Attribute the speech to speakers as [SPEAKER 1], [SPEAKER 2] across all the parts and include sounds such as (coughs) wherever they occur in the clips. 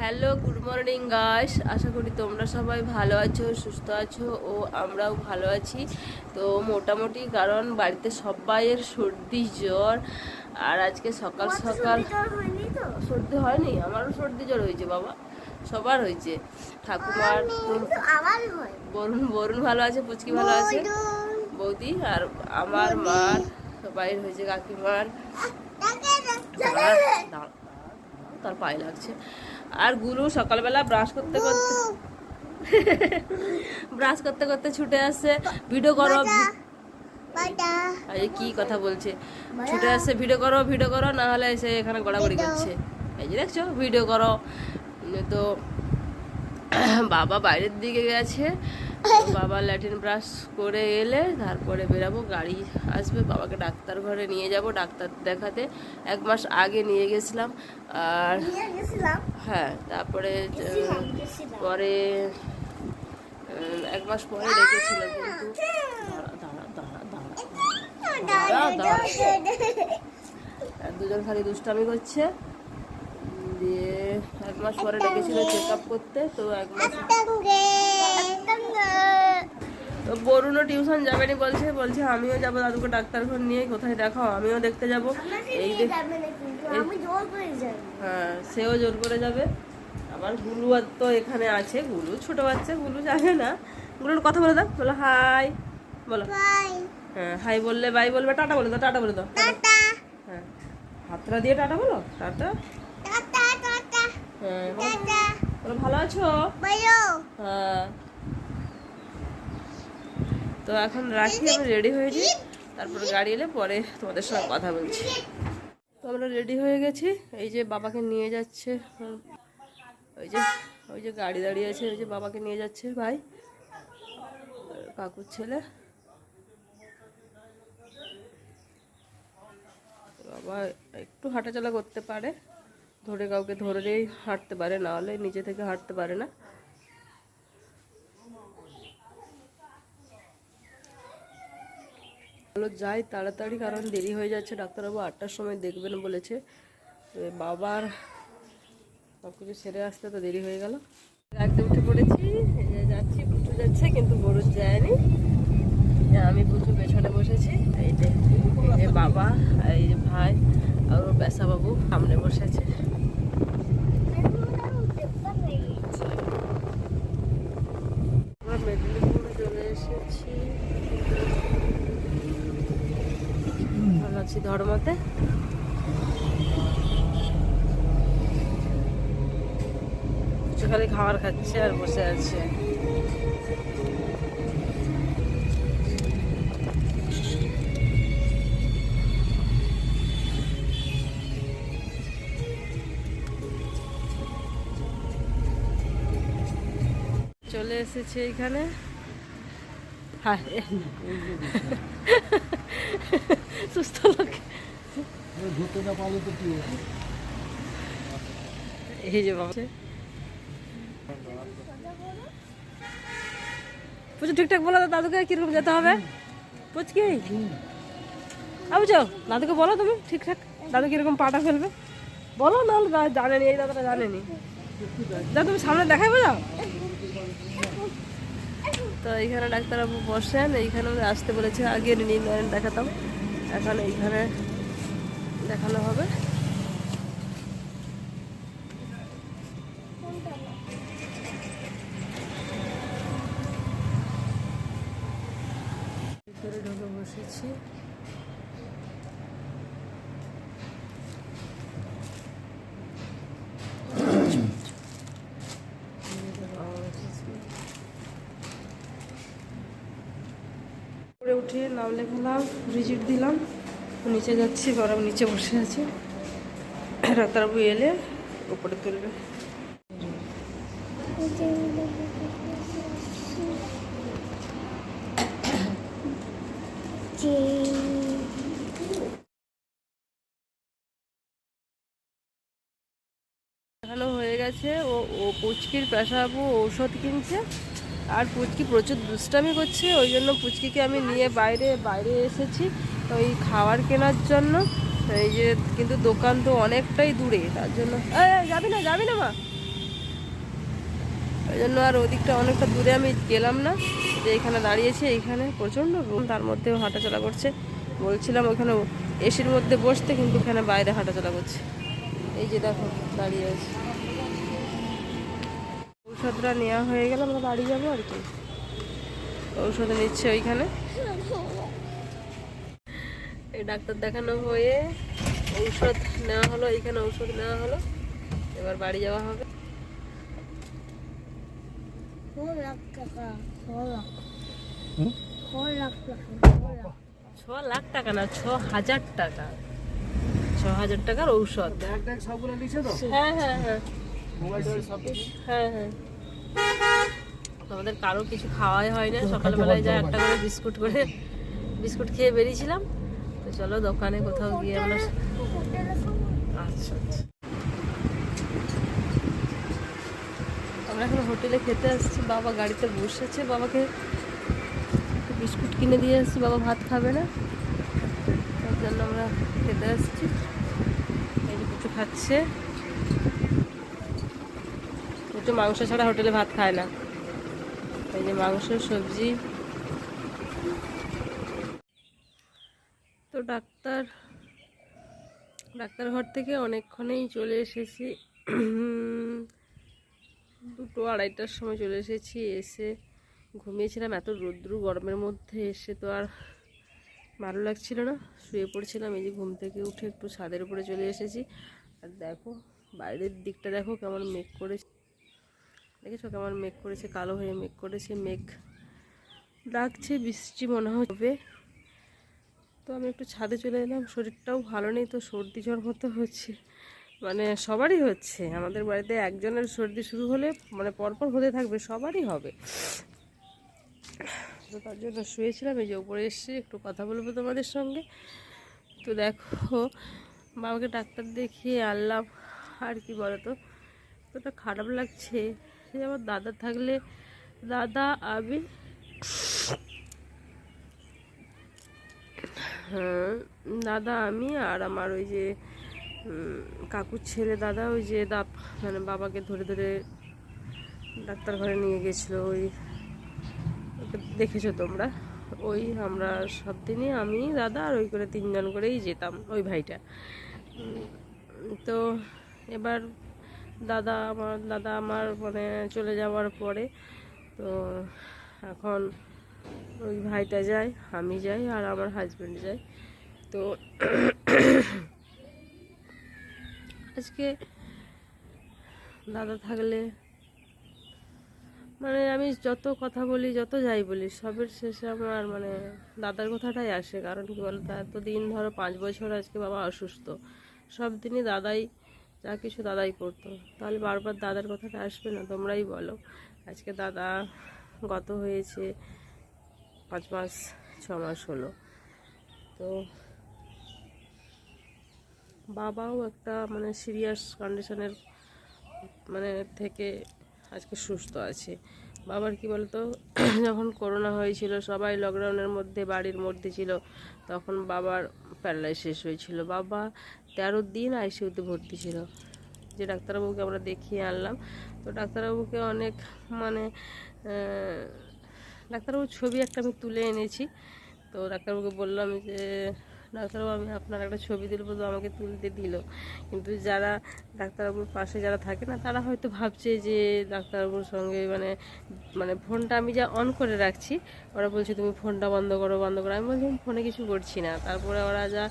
[SPEAKER 1] Hello good morning guys. আশা করি তোমরা সবাই ভালো আছো সুস্থ আছো ও আমরাও ভালো আছি। তো মোটামুটি কারণ বাড়িতে সবাইয়ের সর্দি জ্বর আর আজকে সকাল সকাল সর্দি হয়নি আমারও সর্দি জ্বর হয়েছে বাবা। সবার হয়েছে। ঠাকুমার বরুণ বরুণ ভালো আছে পুচকি ভালো আছে। বৌদি আর আমার মার সবাই হয়েছে কাকিমার। তার পায়ে লাগছে। আর গুরু সকালবেলা ব্রাশ করতে করতে ব্রাশ করতে করতে ছুটে আসছে ভিডিও করো। এই কি কথা বলছে? ছুটে আসছে ভিডিও করো ভিডিও করো না হলে এসে এখানে গড়াগড়ি করছে। এই যে দেখছ ভিডিও করো। তো বাবা বাইরের দিকে গেছে। বাবা ল্যাট্রিন ব্রাশ করে এলে তারপরে বেরাবো গাড়ি আসবে বাবাকে ডাক্তার ঘরে নিয়ে যাব ডাক্তার দেখাতে। এক মাস আগে নিয়ে গেছিলাম আর হ্যাঁ তারপরে পরে এক মাস পরে রেখেছিল কিন্তু। দাঁড়া দাঁড়া দাঁড়া দাঁড়া দুজন খালি দুষ্টামি করছে। দিয়ে এক মাস পরে ডেকেছিল চেক আপ করতে তো এক মাস তো বরুণও টিউশন যাবেনি বলছে বলছে আমিও যাব দাদুকে ডাক্তার ঘর নিয়ে কোথায় দেখাও আমিও দেখতে যাব। এই
[SPEAKER 2] যাবে
[SPEAKER 1] হ্যাঁ সেও জোর করে যাবে। আবার গুলু আর তো এখানে আছে গুলু ছোট বাচ্চা গুলু জানে না। গুলুর কথা বলে দাও বলো হাই বলো। হ্যাঁ হাই বললে বাই বলবে টাটা বলে দাও টাটা বলে দাও হ্যাঁ হাতটা দিয়ে টাটা বলো টাটা। হ্যাঁ বলো। ভালো আছো? হ্যাঁ। তো এখন রাখি আমি রেডি হয়ে যাই তারপর গাড়ি এলে পরে তোমাদের সঙ্গে কথা বলছি। তো আমরা রেডি হয়ে গেছি, এই যে বাবাকে নিয়ে যাচ্ছে। ওই যে ওই যে গাড়ি দাঁড়িয়ে আছে, ওই যে বাবাকে নিয়ে যাচ্ছে ভাই কাকুর ছেলে। বাবা একটু হাঁটাচলা করতে পারে, ধরে কাউকে ধরেই হাঁটতে পারে, না হলে নিজে থেকে হাঁটতে পারে না। চলো যাই তাড়াতাড়ি, কারণ দেরি হয়ে যাচ্ছে। ডাক্তারবাবু আটটার সময় দেখবেন বলেছে। বাবার সব কিছু সেরে আসতে তো দেরি হয়ে গেল। একদম উঠে পড়েছি যাচ্ছি পুটু যাচ্ছে, কিন্তু বড় যায়নি। আমি পুটু পেছনে বসেছি, এই যে বাবা, এই ভাই আর ওর বাবু সামনে বসেছে আমরা মেদিনীপুরে চলে এসেছি ভালো আছি ধর্মতে। খালি খাবার খাচ্ছে আর বসে আছে। চলে এসেছে এখানে হ্যাঁ সুস্থ লোক
[SPEAKER 3] ধরতে না পারলে তো কি হবে?
[SPEAKER 1] এই যে ঠিকঠাক বলো দাদুকে কীরকম যেতে হবে? পুচকি? বুঝো দাদুকে বলো তুমি ঠিকঠাক, দাদু কীরকম পাটা ফেলবে? বলো দা- জানেনি, এই দাদাটা জানেনি। যা তুমি সামনে দেখাই বোঝাও তো এইখানে ডাক্তারবাবু বসেন, এইখানে আসতে বলেছে, আগে নির্ণয় দেখাতাম। এখন এইখানে দেখানো হবে। ভিতরে ঢুকে বসেছি। উঠে নাম লেখালাম ভিজিট দিলাম। নিচে যাচ্ছি গরম নিচে বসে আছি। ডাক্তারবাবু এলে উপরে তুলবে। দেখানো হয়ে গেছে। ও ও পুচকির পেশাবু ঔষধ কিনছে। আর পুচকি প্রচুর দুষ্টামি করছে, ওই জন্য পুচকিকে আমি নিয়ে বাইরে বাইরে এসেছি। ওই খাবার কেনার জন্য এই যে কিন্তু দোকান তো অনেকটাই দূরে তার জন্য এই, এই, যাবি না যাবি না মা। ওই জন্য আর ওদিকটা অনেকটা দূরে আমি গেলাম না। যে এখানে দাঁড়িয়েছি এইখানে প্রচণ্ড রুম তার মধ্যেও হাঁটাচলা করছে। বলছিলাম ওখানে এসির মধ্যে বসতে কিন্তু এখানে বাইরে হাঁটাচলা করছে। এই যে দেখো দাঁড়িয়ে আছে। ঔষধটা নেওয়া হয়ে গেলে আমরা বাড়ি যাব আর কি। ঔষধ নিচ্ছে ওইখানে। এই ডাক্তার দেখানো হয়ে ঔষধ নেওয়া হলো এইখানে ঔষধ নেওয়া হলো। এবার বাড়ি যাওয়া হবে।
[SPEAKER 2] ছ লাখ। টাকা
[SPEAKER 1] না ছ হাজার টাকা। ছ হাজার টাকার ঔষধ। হ্যাঁ হ্যাঁ হ্যাঁ। হ্যাঁ হ্যাঁ। আমাদের কারও কিছু খাওয়াই হয় না। সকালবেলায় যা একটা করে বিস্কুট করে বিস্কুট খেয়ে বেরিয়েছিলাম। তো চলো দোকানে কোথাও গিয়ে আমরা আচ্ছা আচ্ছা। আমরা এখন হোটেলে খেতে আসছি। বাবা গাড়িতে বসেছে। বাবাকে বিস্কুট কিনে দিয়ে আসছি। বাবা ভাত খাবে না। তার জন্য আমরা খেতে আসছি। এই যে কিছু খাচ্ছে। একটু মাংস ছাড়া হোটেলে ভাত খায় না। এই যে মাংস, সবজি তো ডাক্তার ডাক্তার ঘর থেকে অনেকক্ষণেই চলে এসেছি। দুটো আড়াইটার সময় চলে এসেছি, এসে ঘুমিয়েছিলাম। এত রৌদ্রু গরমের মধ্যে এসে তো আর ভালো লাগছিল না। শুয়ে পড়ছিলাম, এই যে ঘুম থেকে উঠে একটু ছাদের উপরে চলে এসেছি। আর দেখো, বাইরের দিকটা দেখো কেমন মেঘ করেছে। দেখেছ কেমন মেঘ করেছে, কালো হয়ে মেঘ করেছে, মেঘ ডাকছে বৃষ্টি মনে হবে। তো আমি একটু ছাদে চলে এলাম। শরীরটাও ভালো নেই তো সর্দি জ্বর মতো হচ্ছে। মানে সবারই হচ্ছে। আমাদের বাড়িতে একজনের সর্দি শুরু হলে মানে পরপর হতে থাকবে, সবারই হবে। তো তার জন্য শুয়েছিলাম, এই যে উপরে এসেছি, একটু কথা বলব তোমাদের সঙ্গে। তো দেখো, বাবাকে ডাক্তার দেখিয়ে আনলাম, আর কি বলতো? তো খারাপ লাগছে। আমার দাদা থাকলে, দাদা, আমি হ্যাঁ দাদা আমি আর আমার ওই যে কাকুর ছেলে দাদা, ওই যে দাপ মানে বাবাকে ধরে ধরে ডাক্তার ঘরে নিয়ে গেছিল, ওই দেখেছ তোমরা? ওই আমরা সব দিনই আমি, দাদা আর ওই করে তিনজন করেই যেতাম, ওই ভাইটা। তো এবার দাদা আমার দাদা আমার মানে চলে যাওয়ার পরে, তো এখন ওই ভাইটা যায়, আমি যাই আর আমার হাজব্যান্ড যায়। তো আজকে দাদা থাকলে মানে আমি যত কথা বলি, যত যাই বলি, সবের শেষে আমার মানে দাদার কথাটাই আসে। কারণ কি বলতো, এতদিন ধরো পাঁচ বছর আজকে বাবা অসুস্থ। সব দিনই দাদাই, যা কিছু দাদাই করতো। তাহলে বারবার দাদার কথাটা আসবে না, তোমরাই বলো। আজকে দাদা গত হয়েছে পাঁচ মাস, ছ মাস হলো। তো বাবাও একটা মানে সিরিয়াস কন্ডিশনের মানে থেকে আজকে সুস্থ আছে। বাবার কি বলতো, (clears throat) যখন করোনা হয়েছিল, সবাই লকডাউনের মধ্যে, বাড়ির মধ্যে ছিল, তখন বাবার প্যারালাইসিস হয়েছিল। বাবা তেরো দিন আইসিউতে ভর্তি ছিল। যে ডাক্তারবাবুকে আমরা দেখিয়ে আনলাম, তো ডাক্তারবাবুকে অনেক মানে ডাক্তারবাবুর ছবি একটা আমি তুলে এনেছি। তো ডাক্তারবাবুকে বললাম যে ডাক্তারবাবু, আমি আপনার একটা ছবি তুলবো তো আমাকে তুলতে দিল। কিন্তু যারা ডাক্তারবাবুর পাশে যারা থাকে না, তারা হয়তো ভাবছে যে ডাক্তারবাবুর সঙ্গে মানে মানে ফোনটা আমি যা অন করে রাখছি, ওরা বলছে, তুমি ফোনটা বন্ধ করো বন্ধ করো। আমি বলছি ফোনে কিছু করছি না। তারপরে ওরা যা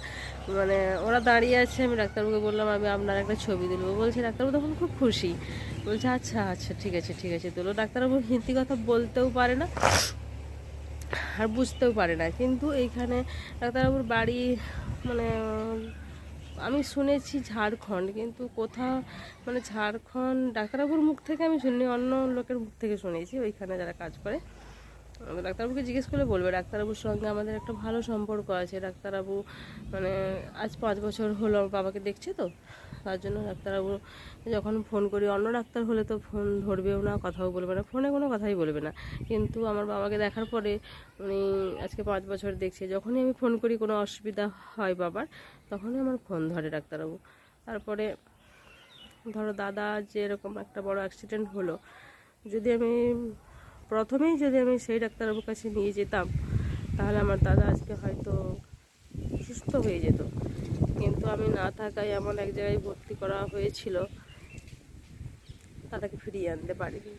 [SPEAKER 1] মানে ওরা দাঁড়িয়ে আছে, আমি ডাক্তারবাবুকে বললাম, আমি আপনার একটা ছবি তুলবো। বলছি, ডাক্তারবাবু তখন খুব খুশি। বলছে আচ্ছা আচ্ছা ঠিক আছে ঠিক আছে। তুলো, ডাক্তারবাবু হিন্দি কথা বলতেও পারে না। আর বুঝতেও পারে না। কিন্তু এইখানে ডাক্তারবাবুর বাড়ি মানে আমি শুনেছি ঝাড়খণ্ড, কিন্তু কোথাও মানে ঝাড়খণ্ড, ডাক্তারবাবুর মুখ থেকে আমি শুনিনি, অন্য লোকের মুখ থেকে শুনেছি, ওইখানে যারা কাজ করে। ডাক্তারবাবুকে জিজ্ঞেস করলে বলবে, ডাক্তারবাবুর সঙ্গে আমাদের একটা ভালো সম্পর্ক আছে, ডাক্তারবাবু মানে আজ পাঁচ বছর হলো আমার বাবাকে দেখছে তো। তার জন্য ডাক্তারবাবু যখন ফোন করি, অন্য ডাক্তার হলে তো ফোন ধরবেও না, কথাও বলবে না, ফোনে কোনো কথাই বলবে না। কিন্তু আমার বাবাকে দেখার পরে উনি আজকে পাঁচ বছর দেখছে, যখনই আমি ফোন করি কোনো অসুবিধা হয় বাবার, তখনই আমার ফোন ধরে ডাক্তারবাবু। তারপরে ধরো দাদা যে এরকম একটা বড় অ্যাক্সিডেন্ট হলো, যদি আমি প্রথমেই যদি আমি সেই ডাক্তারবাবুর কাছে নিয়ে যেতাম, তাহলে আমার দাদা আজকে হয়তো সুস্থ হয়ে যেত। কিন্তু আমি না থাকায় এমন এক জায়গায় ভর্তি করা হয়েছিল, তাদেরকে ফিরিয়ে আনতে পারিনি।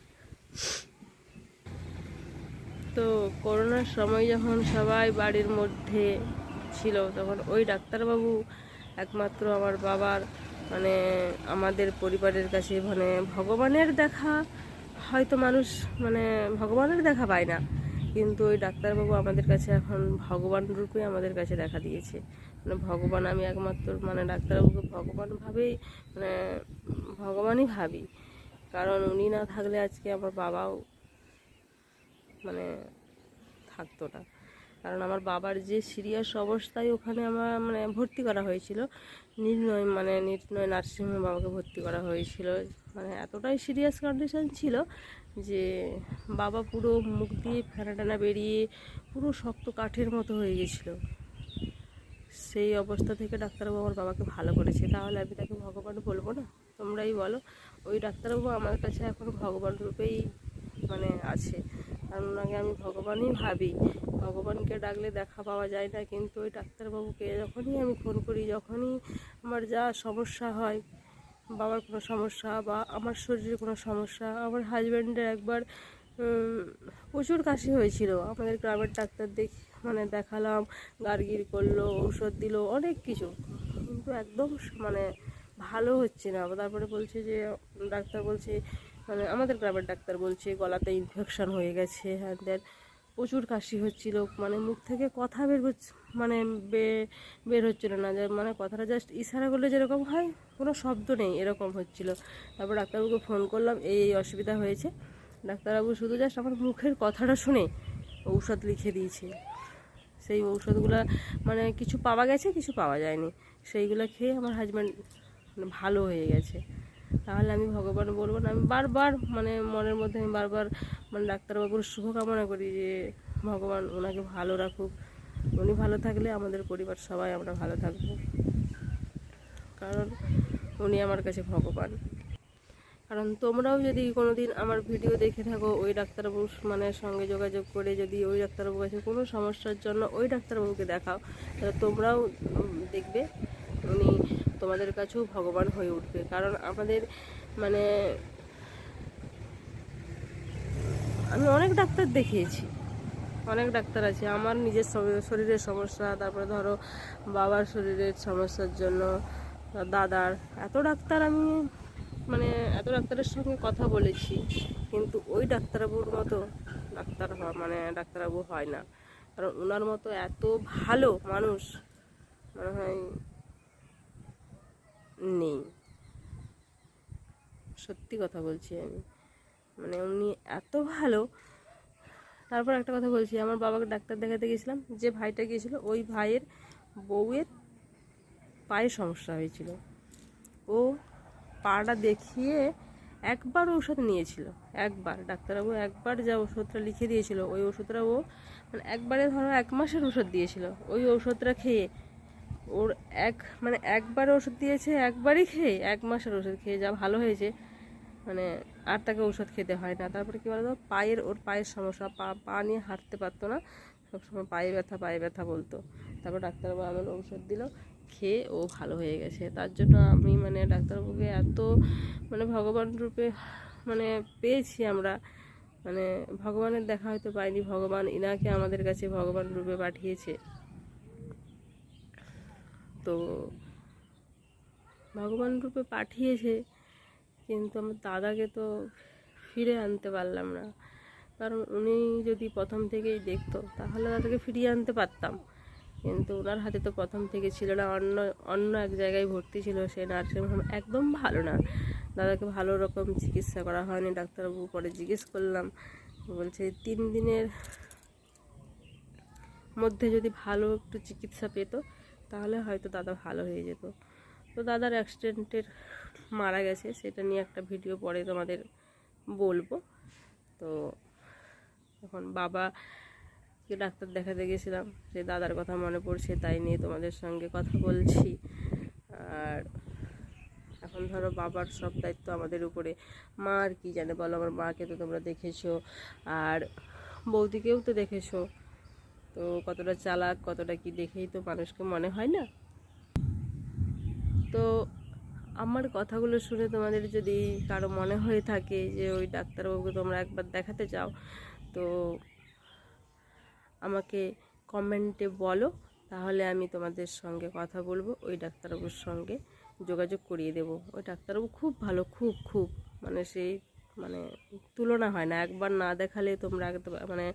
[SPEAKER 1] তো করোনার সময় যখন সবাই বাড়ির মধ্যে ছিল, তখন ওই ডাক্তারবাবু একমাত্র আমার বাবার মানে আমাদের পরিবারের কাছে মানে ভগবানের দেখা, হয়তো মানুষ মানে ভগবানের দেখা পায় না। কিন্তু ওই ডাক্তারবাবু আমাদের কাছে এখন ভগবান রূপে আমাদের কাছে দেখা দিয়েছে। মানে ভগবান আমি একমাত্র মানে ডাক্তারবাবুকে ভগবান ভাবেই মানে ভগবানই ভাবি। কারণ উনি না থাকলে আজকে আমার বাবাও মানে থাকতো না। কারণ আমার বাবার যে সিরিয়াস অবস্থায় ওখানে আমার মানে ভর্তি করা হয়েছিল, নির্ণয় মানে নির্ণয় নার্সিংহোমে বাবাকে ভর্তি করা হয়েছিল। মানে এতটাই সিরিয়াস কন্ডিশন ছিল যে বাবা পুরো মুখ দিয়ে ফেনা টানা বেরিয়ে পুরো শক্ত কাঠের মতো হয়ে গেছিল। সেই অবস্থা থেকে ডাক্তারবাবু আমার বাবাকে ভালো করেছে। তাহলে আমি তাকে ভগবান বলব না? তোমরাই বলো। ওই ডাক্তারবাবু আমার কাছে এখন ভগবান রূপেই মানে আছে। কারণ ওনাকে আমি ভগবানই ভাবি। ভগবানকে ডাকলে দেখা পাওয়া যায় না। কিন্তু ওই ডাক্তারবাবুকে যখনই আমি ফোন করি, যখনই আমার যা সমস্যা হয় বাবার কোনো সমস্যা বা আমার শরীরে কোনো সমস্যা, আমার হাজব্যান্ডের একবার প্রচুর কাশি হয়েছিল। আমাদের গ্রামের ডাক্তার দেখ মানে দেখালাম গার্গির করল, ঔষধ দিল, অনেক কিছু। কিন্তু একদম মানে ভালো হচ্ছে না। তারপরে বলছে যে, ডাক্তার বলছে মানে আমাদের গ্রামের ডাক্তার বলছে, গলাতে ইনফেকশান হয়ে গেছে হ্যান ত্যান প্রচুর কাশি হচ্ছিল মানে মুখ থেকে কথা বের মানে বের হচ্ছিল না মানে কথাটা জাস্ট ইশারা করলে যেরকম হয়, কোনো শব্দ নেই, এরকম হচ্ছিল। তারপর ডাক্তারবাবুকে ফোন করলাম, এই এই অসুবিধা হয়েছে। ডাক্তারবাবু শুধু জাস্ট আমার মুখের কথাটা শুনে ঔষধ লিখে দিয়েছে। সেই ঔষধগুলো মানে কিছু পাওয়া গেছে, কিছু পাওয়া যায়নি। সেইগুলো খেয়ে আমার হাজব্যান্ড ভালো হয়ে গেছে। তাহলে আমি ভগবান বলব না। আমি বারবার মানে মনের মধ্যে আমি বারবার মানে ডাক্তারবাবুর শুভকামনা করি যে, ভগবান ওনাকে ভালো রাখুক। উনি ভালো থাকলে আমাদের পরিবার সবাই আমরা ভালো থাকব। কারণ উনি আমার কাছে ভগবান। কারণ তোমরাও যদি কোনো দিন আমার ভিডিও দেখে থাকো, ওই ডাক্তারবাবুর মানে সঙ্গে যোগাযোগ করে যদি ওই ডাক্তারবাবুর কাছে কোনো সমস্যার জন্য ওই ডাক্তারবাবুকে দেখাও, তাহলে তোমরাও দেখবে উনি তোমাদের কাছেও ভগবান হয়ে উঠবে। কারণ আমাদের মানে আমি অনেক ডাক্তার দেখিয়েছি। অনেক ডাক্তার আছে। আমার নিজের শরীরের সমস্যা, তারপরে ধরো বাবার শরীরের সমস্যার জন্য দাদার। এত ডাক্তার আমি মানে এত ডাক্তারের সঙ্গে কথা বলেছি, কিন্তু ওই ডাক্তারবাবুর মতো ডাক্তার মানে ডাক্তারবাবু হয় না। কারণ ওনার মতো এত ভালো মানুষ, মনে হয় নেই। সত্যি কথা বলছি আমি। মানে উনি এত ভালো। তারপর একটা কথা বলছি, আমার বাবাকে ডাক্তার দেখাতে গেছিলাম যে ভাইটা গিয়েছিল, ওই ভাইয়ের বউয়ের পায়ে সমস্যা হয়েছিল। ও পাটা দেখিয়ে একবার ওষুধ নিয়েছিল, একবার। ডাক্তারবাবু একবার যা ওষুধটা লিখে দিয়েছিল, ওই ওষুধটা ও মানে একবারে ধরো এক মাসের ওষুধ দিয়েছিল, ওই ওষুধটা খেয়ে ওর এক মানে একবার ওষুধ দিয়েছে, একবারই খেয়ে, এক মাসের ওষুধ খেয়ে যা ভালো হয়েছে। মানে আর তাকে ওষুধ খেতে হয় না। তারপরে কী বলতো? পায়ের, ওর পায়ের সমস্যা, পা পা নিয়ে হাঁটতে পারতো না। সবসময় পায়ে ব্যথা পায়ে ব্যথা বলতো। তারপর ডাক্তারবাবু আমার ওষুধ দিল, খেয়ে ও ভালো হয়ে গেছে। তার জন্য আমি মানে ডাক্তারবাবুকে এত মানে ভগবান রূপে মানে পেয়েছি আমরা। মানে ভগবানের দেখা হয়তো পাইনি, ভগবান ইনাকে আমাদের কাছে ভগবান রূপে পাঠিয়েছে। তো ভগবান রূপে পাঠিয়েছে, কিন্তু আমার দাদাকে তো ফিরে আনতে পারলাম না। কারণ উনি যদি প্রথম থেকেই দেখতো, তাহলে দাদাকে ফিরিয়ে আনতে পারতাম। কিন্তু ওনার হাতে তো প্রথম থেকে ছিল না, অন্য অন্য এক জায়গায় ভর্তি ছিল সে নার্সিং হোম। একদম ভালো না। দাদাকে ভালো রকম চিকিৎসা করা হয়নি, ডাক্তারবাবু পরে জিজ্ঞেস করলাম, বলছে তিন দিনের মধ্যে যদি ভালো একটু চিকিৎসা পেতো তাহলে হয়তো দাদা ভালো হয়ে যেত। তো দাদার অ্যাক্সিডেন্টের মারা গেছে, সেটা নিয়ে একটা ভিডিও পরে তোমাদের বলব। তো এখন বাবা কে ডাক্তার দেখাতে গেছিলাম সেই দাদার কথা মনে পড়ছে, তাই নিয়ে তোমাদের সঙ্গে কথা বলছি। আর এখন ধরো বাবার সব দায়িত্ব আমাদের উপরে। মা আর কি জানে বলো, আমার মাকে তো তোমরা দেখেছ। আর বৌদিকেও তো দেখেছ। তো কতটা চালাক, কতটা কি দেখেই তো মানুষকে মনে হয় না? তো আমার কথাগুলো শুনে তোমাদের যদি কারও মনে হয়ে থাকে যে ওই ডাক্তারবাবুকে তোমরা একবার দেখাতে চাও, তো আমাকে কমেন্টে বলো। তাহলে আমি তোমাদের সঙ্গে কথা বলব, ওই ডাক্তারবাবুর সঙ্গে যোগাযোগ করিয়ে দেবো। ওই ডাক্তারবাবু খুব ভালো, খুব খুব। মানে সেই মানে তুলনা হয় না। একবার না দেখালে তোমরা মানে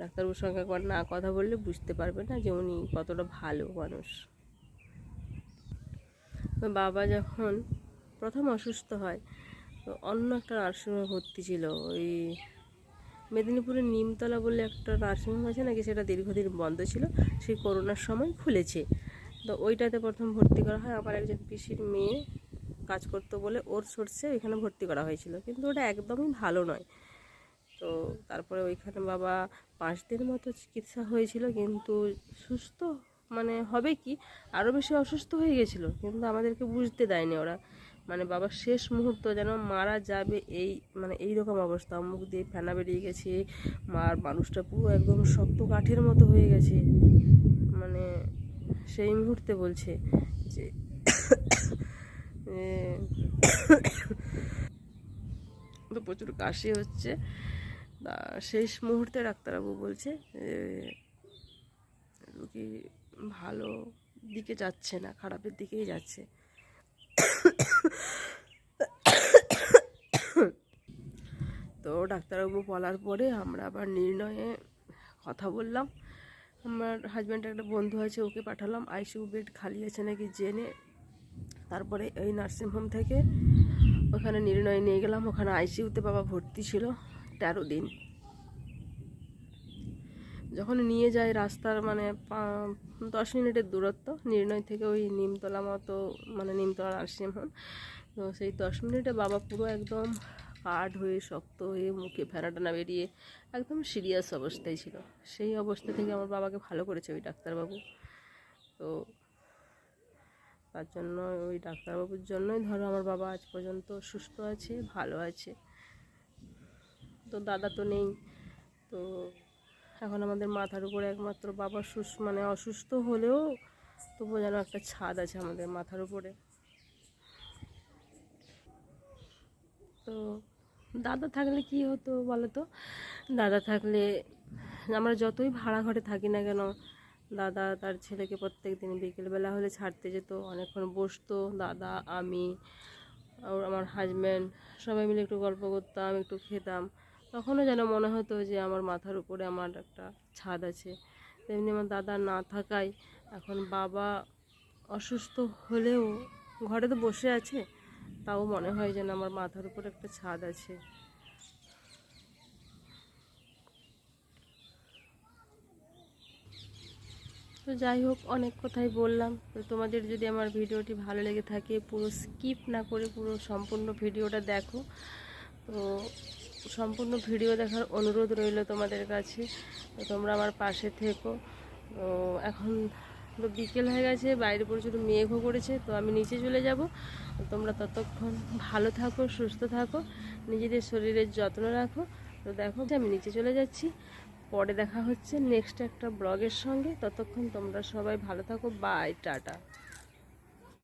[SPEAKER 1] ডাক্তারবাবুর সঙ্গে একবার না কথা বললে বুঝতে পারবে না যে উনি কতটা ভালো মানুষ। বাবা যখন প্রথম অসুস্থ হয় অন্য একটা নার্সিংহোমে ভর্তি ছিল। ওই মেদিনীপুরের নিমতলা বলে একটা নার্সিংহোম আছে নাকি, সেটা দীর্ঘদিন বন্ধ ছিল, সেই করোনার সময় খুলেছে। তো ওইটাতে প্রথম ভর্তি করা হয়। আমার একজন পিসির মেয়ে কাজ করতো বলে ওর সোর্সে ওইখানে ভর্তি করা হয়েছিল। কিন্তু ওটা একদমই ভালো নয়। তো তারপরে ওইখানে বাবা পাঁচ দিন মতো চিকিৎসা হয়েছিল, কিন্তু সুস্থ মানে হবে কি আরও বেশি অসুস্থ হয়ে গেছিল, কিন্তু আমাদেরকে বুঝতে দেয়নি ওরা। মানে বাবার শেষ মুহূর্ত যেন মারা যাবে এই মানে এই রকম অবস্থা। মুখ দিয়ে ফেনা বেরিয়ে গেছে, মার মানুষটা পুরো একদম শক্ত কাঠের মতো হয়ে গেছে। মানে সেই মুহূর্তে বলছে যে (coughs) তো প্রচুর কাশি হচ্ছে। তা শেষ মুহূর্তে ডাক্তারবাবু বলছে রুগী ভালো দিকে যাচ্ছে না, খারাপের দিকেই যাচ্ছে। (coughs) তো ডাক্তারবাবু বলার পরে আমরা আবার নির্ণয়ে কথা বললাম। আমার হাজব্যান্ডের একটা বন্ধু আছে, ওকে পাঠালাম। আইসিইউ বেড খালি আছে নাকি জেনে তারপরে এই নার্সিংহোম থেকে ওখানে নির্ণয় নিয়ে গেলাম। ওখানে আইসিইউতে বাবা ভর্তি ছিল, তেরো দিন। যখন নিয়ে যায় রাস্তার মানে দশ মিনিটের দূরত্ব, নির্ণয় থেকে ওই নিমতলা মতো মানে নিমতলা নার্সিংহোম। তো সেই দশ মিনিটে বাবা পুরো একদম কাঠ হয়ে, শক্ত হয়ে মুখে ফেরাটানা বেরিয়ে একদম সিরিয়াস অবস্থায় ছিল। সেই অবস্থা থেকে আমার বাবাকে ভালো করেছে ওই ডাক্তারবাবু। তো তার জন্য ওই ডাক্তারবাবুর জন্যই ধরো আমার বাবা আজ পর্যন্ত সুস্থ আছে, ভালো আছে। তো দাদা তো নেই। তো এখন আমাদের মাথার উপরে একমাত্র বাবা সুস্থ মানে অসুস্থ হলেও তবুও যেন একটা ছাদ আছে আমাদের মাথার উপরে। তো দাদা থাকলে কি হতো বলো তো? দাদা থাকলে আমরা যতই ভাড়া ঘরে থাকি না কেন দাদা তার ছেলেকে প্রত্যেক দিন বিকেলবেলা হলে ছাড়তে যেত, অনেকক্ষণ বসতো, দাদা, আমি আর আমার হাজব্যান্ড সবাই মিলে একটু গল্প করতাম, একটু খেতাম। তখনও যেন মনে হতো যে আমার মাথার উপরে আমার একটা ছাদ আছে। তেমনি আমার দাদা না থাকায় এখন বাবা অসুস্থ হলেও ঘরে তো বসে আছে, তাও মনে হয় যেন আমার মাথার উপর একটা ছাদ আছে। তো যাই হোক, অনেক কথাই বললাম। তো তোমাদের যদি আমার ভিডিওটি ভালো লেগে থাকে, পুরো স্কিপ না করে পুরো সম্পূর্ণ ভিডিওটা দেখো। তো সম্পূর্ণ ভিডিও দেখার অনুরোধ রইল তোমাদের কাছে। তো তোমরা আমার পাশে থেকো। তো এখন তো বিকেল হয়ে গেছে, বাইরে প্রচুর মেঘও করেছে, তো আমি নিচে চলে যাব। তোমরা ততক্ষণ ভালো থাকো, সুস্থ থাকো, নিজেদের শরীরের যত্ন রাখো। তো দেখো, আমি নিচে চলে যাচ্ছি। পরে দেখা হচ্ছে নেক্সট একটা ব্লগের সঙ্গে। ততক্ষণ তোমরা সবাই ভালো থাকো। Bye tata.